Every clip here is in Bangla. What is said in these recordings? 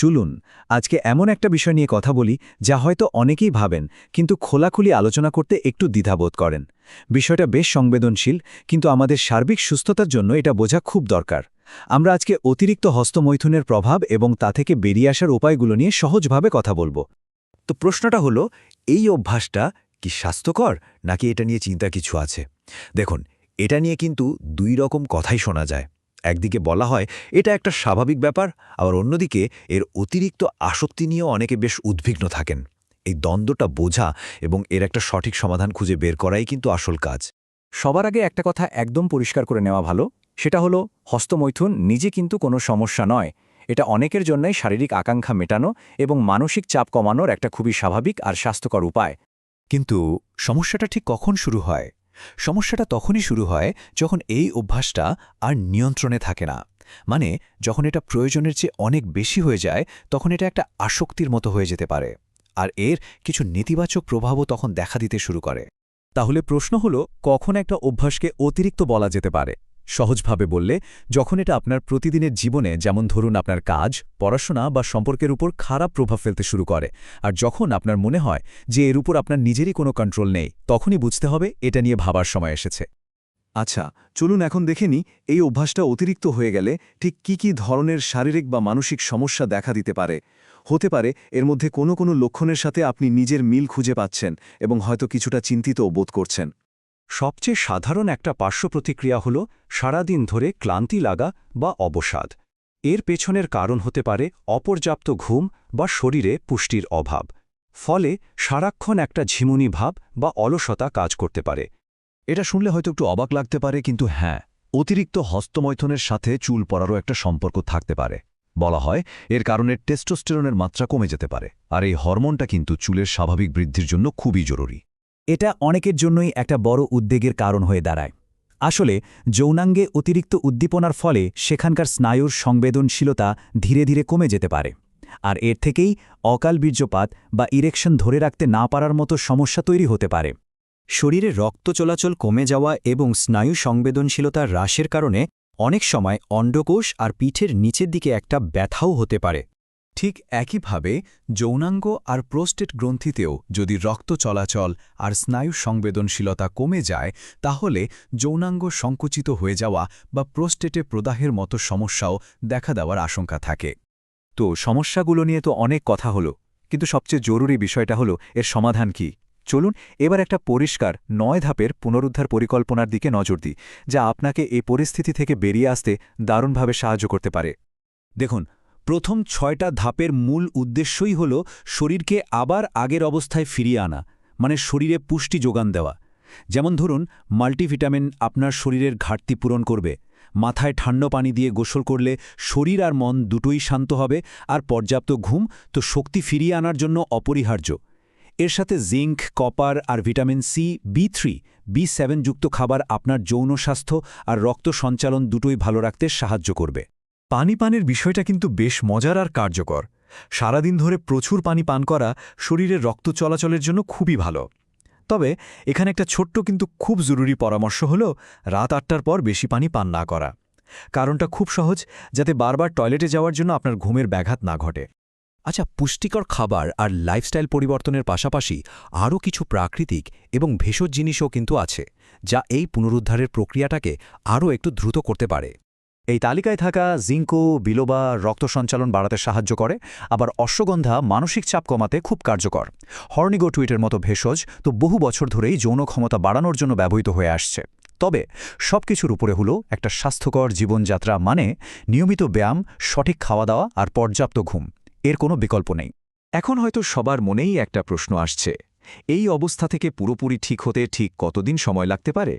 চলুন, আজকে এমন একটা বিষয় নিয়ে কথা বলি যা হয়তো অনেকেই ভাবেন, কিন্তু খোলাখুলি আলোচনা করতে একটু দ্বিধাবোধ করেন। বিষয়টা বেশ সংবেদনশীল, কিন্তু আমাদের সার্বিক সুস্থতার জন্য এটা বোঝা খুব দরকার। আমরা আজকে অতিরিক্ত হস্তমৈথুনের প্রভাব এবং তা থেকে বেরিয়ে আসার উপায়গুলো নিয়ে সহজভাবে কথা বলব। তো প্রশ্নটা হলো, এই অভ্যাসটা কি স্বাস্থ্যকর, নাকি এটা নিয়ে চিন্তা কিছু আছে? দেখুন, এটা নিয়ে কিন্তু দুই রকম কথাই শোনা যায়। একদিকে বলা হয় এটা একটা স্বাভাবিক ব্যাপার, আবার অন্যদিকে এর অতিরিক্ত আসক্তি নিয়েও অনেকে বেশ উদ্বিগ্ন থাকেন। এই দ্বন্দ্বটা বোঝা এবং এর একটা সঠিক সমাধান খুঁজে বের করাই কিন্তু আসল কাজ। সবার আগে একটা কথা একদম পরিষ্কার করে নেওয়া ভালো, সেটা হলো হস্তমৈথুন নিজে কিন্তু কোনো সমস্যা নয়। এটা অনেকের জন্যই শারীরিক আকাঙ্ক্ষা মেটানো এবং মানসিক চাপ কমানোর একটা খুবই স্বাভাবিক আর স্বাস্থ্যকর উপায়। কিন্তু সমস্যাটা ঠিক কখন শুরু হয়? সমস্যাটা তখনই শুরু হয় যখন এই অভ্যাসটা আর নিয়ন্ত্রণে থাকে না। মানে যখন এটা প্রয়োজনের চেয়ে অনেক বেশি হয়ে যায়, তখন এটা একটা আসক্তির মতো হয়ে যেতে পারে। আর এর কিছু নেতিবাচক প্রভাবও তখন দেখা দিতে শুরু করে। তাহলে প্রশ্ন হল, কখন একটা অভ্যাসকে অতিরিক্ত বলা যেতে পারে? সহজভাবে বললে, যখন এটা আপনার প্রতিদিনের জীবনে, যেমন ধরুন আপনার কাজ, পড়াশোনা বা সম্পর্কের উপর খারাপ প্রভাব ফেলতে শুরু করে, আর যখন আপনার মনে হয় যে এর উপর আপনার নিজেরই কোনো কন্ট্রোল নেই, তখনই বুঝতে হবে এটা নিয়ে ভাবার সময় এসেছে। আচ্ছা চলুন এখন দেখে নি এই অভ্যাসটা অতিরিক্ত হয়ে গেলে ঠিক কি কি ধরনের শারীরিক বা মানসিক সমস্যা দেখা দিতে পারে? হতে পারে, এর মধ্যে কোনো কোনো লক্ষণের সাথে আপনি নিজের মিল খুঁজে পাচ্ছেন এবং হয়তো কিছুটা চিন্তিতও বোধ করছেন। সবচেয়ে সাধারণ একটা পার্শ্ব প্রতিক্রিয়া হল সারাদিন ধরে ক্লান্তি লাগা বা অবসাদ। এর পেছনের কারণ হতে পারে অপর্যাপ্ত ঘুম বা শরীরে পুষ্টির অভাব। ফলে সারাক্ষণ একটা ঝিমুনি ভাব বা অলসতা কাজ করতে পারে। এটা শুনলে হয়তো একটু অবাক লাগতে পারে, কিন্তু হ্যাঁ অতিরিক্ত হস্তমৈথনের সাথে চুল পড়ারও একটা সম্পর্ক থাকতে পারে। বলা হয়, এর কারণে টেস্টোস্টেরনের মাত্রা কমে যেতে পারে, আর এই হরমোনটা কিন্তু চুলের স্বাভাবিক বৃদ্ধির জন্য খুবই জরুরি। এটা অনেকের জন্যই একটা বড় উদ্বেগের কারণ হয়ে দাঁড়ায়। আসলে, যৌনাঙ্গে অতিরিক্ত উদ্দীপনার ফলে সেখানকার স্নায়ুর সংবেদনশীলতা ধীরে ধীরে কমে যেতে পারে। আর এর থেকেই অকাল বীর্যপাত বা ইরেকশন ধরে রাখতে না পারার মতো সমস্যা তৈরি হতে পারে। শরীরে রক্ত চলাচল কমে যাওয়া এবং স্নায়ু সংবেদনশীলতা হ্রাসের কারণে অনেক সময় অন্ডকোষ আর পিঠের নিচের দিকে একটা ব্যথাও হতে পারে। ঠিক একইভাবে যৌনাঙ্গ আর প্রোস্টেট গ্রন্থিতেও যদি রক্ত চলাচল আর স্নায়ু সংবেদনশীলতা কমে যায়, তাহলে যৌনাঙ্গ সংকুচিত হয়ে যাওয়া বা প্রোস্টেটে প্রদাহের মতো সমস্যাও দেখা দেওয়ার আশঙ্কা থাকে। তো সমস্যাগুলো নিয়ে তো অনেক কথা হলো, কিন্তু সবচেয়ে জরুরি বিষয়টা হলো এর সমাধান কি? চলুন এবার একটা পরিষ্কার নয় ধাপের পুনরুদ্ধার পরিকল্পনার দিকে নজর দিই, যা আপনাকে এই পরিস্থিতি থেকে বেরিয়ে আসতে দারুণভাবে সাহায্য করতে পারে। দেখুন প্রথম ছয়টা ধাপের মূল উদ্দেশ্যই হল শরীরকে আবার আগের অবস্থায় ফিরিয়ে আনা মানে শরীরে পুষ্টি যোগান দেওয়া। যেমন ধরুন, মাল্টিভিটামিন আপনার শরীরের ঘাটতি পূরণ করবে, মাথায় ঠান্ডা পানি দিয়ে গোসল করলে শরীর আর মন দুটোই শান্ত হবে আর পর্যাপ্ত ঘুম তো শক্তি ফিরিয়ে আনার জন্য অপরিহার্য। এর সাথে জিঙ্ক, কপার আর vitamin C, B three, B যুক্ত খাবার আপনার যৌন স্বাস্থ্য আর রক্ত সঞ্চালন দুটোই ভালো রাখতে সাহায্য করবে। পানি পানের বিষয়টা কিন্তু বেশ মজার আর কার্যকর। সারাদিন ধরে প্রচুর পানি পান করা শরীরের রক্ত চলাচলের জন্য খুবই ভালো। তবে এখানে একটা ছোট্ট কিন্তু খুব জরুরি পরামর্শ হল, রাত আটটার পর বেশি পানি পান না করা। কারণটা খুব সহজ, যাতে বারবার টয়লেটে যাওয়ার জন্য আপনার ঘুমের ব্যাঘাত না ঘটে। আচ্ছা পুষ্টিকর খাবার আর লাইফস্টাইল পরিবর্তনের পাশাপাশি আরও কিছু প্রাকৃতিক এবং ভেষজ জিনিসও কিন্তু আছে, যা এই পুনরুদ্ধারের প্রক্রিয়াটাকে আরও একটু দ্রুত করতে পারে। এই তালিকায় থাকা জিঙ্কো, বিলোবা, রক্ত সঞ্চালন বাড়াতে সাহায্য করে, আবার অশ্বগন্ধা মানসিক চাপ কমাতে খুব কার্যকর। হর্নিগো টুইটের মতো ভেষজ তো বহু বছর ধরেই যৌন ক্ষমতা বাড়ানোর জন্য ব্যবহৃত হয়ে আসছে। তবে সবকিছুর উপরে হলো একটা স্বাস্থ্যকর জীবনযাত্রা মানে নিয়মিত ব্যায়াম, সঠিক খাওয়া দাওয়া আর পর্যাপ্ত ঘুম। এর কোনো বিকল্প নেই। এখন হয়তো সবার মনেই একটা প্রশ্ন আসছে। এই অবস্থা থেকে পুরোপুরি ঠিক হতে ঠিক কতদিন সময় লাগতে পারে?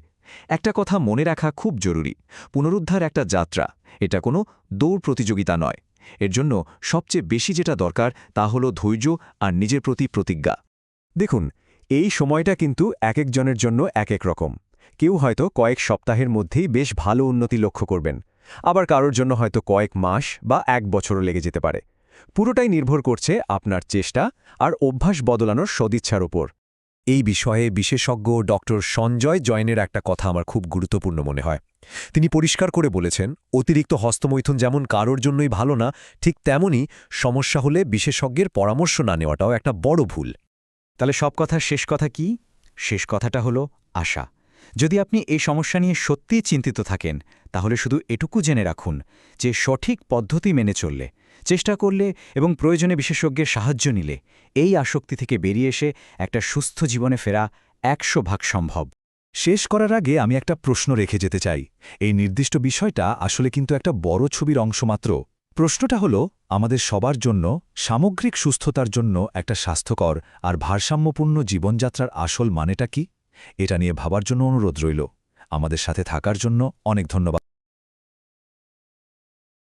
একটা কথা মনে রাখা খুব জরুরি। পুনরুদ্ধার একটা যাত্রা, এটা কোনো দৌড় প্রতিযোগিতা নয়। এর জন্য সবচেয়ে বেশি যেটা দরকার তা হল ধৈর্য আর নিজের প্রতি প্রতিজ্ঞা। দেখুন, এই সময়টা কিন্তু এক একজনের জন্য এক এক রকম। কেউ হয়তো কয়েক সপ্তাহের মধ্যেই বেশ ভালো উন্নতি লক্ষ্য করবেন। আবার কারোর জন্য হয়তো কয়েক মাস বা এক বছরও লেগে যেতে পারে। পুরোটাই নির্ভর করছে আপনার চেষ্টা আর অভ্যাস বদলানোর সদিচ্ছার ওপর। এই বিষয়ে বিশেষজ্ঞ ডক্টর সঞ্জয় জৈনের একটা কথা আমার খুব গুরুত্বপূর্ণ মনে হয়। তিনি পরিষ্কার করে বলেছেন, অতিরিক্ত হস্তমৈথুন যেমন কারোর জন্যই ভালো না, ঠিক তেমনি সমস্যা হলে বিশেষজ্ঞের পরামর্শ না নেওয়াটাও একটা বড় ভুল। তাহলে সব কথার শেষ কথা কি? শেষ কথাটা হলো আশা। যদি আপনি এই সমস্যা নিয়ে সত্যিই চিন্তিত থাকেন, তাহলে শুধু এটুকু জেনে রাখুন যে সঠিক পদ্ধতি মেনে চললে চেষ্টা করলে এবং প্রয়োজনে বিশেষজ্ঞের সাহায্য নিলে এই আসক্তি থেকে বেরিয়ে এসে একটা সুস্থ জীবনে ফেরা একশো ভাগ সম্ভব। শেষ করার আগে আমি একটা প্রশ্ন রেখে যেতে চাই। এই নির্দিষ্ট বিষয়টা আসলে কিন্তু একটা বড় ছবির অংশ মাত্র। প্রশ্নটা হল, আমাদের সবার জন্য সামগ্রিক সুস্থতার জন্য একটা স্বাস্থ্যকর আর ভারসাম্যপূর্ণ জীবনযাত্রার আসল মানেটা কি? এটা নিয়ে ভাবার জন্য অনুরোধ রইল। আমাদের সাথে থাকার জন্য অনেক ধন্যবাদ।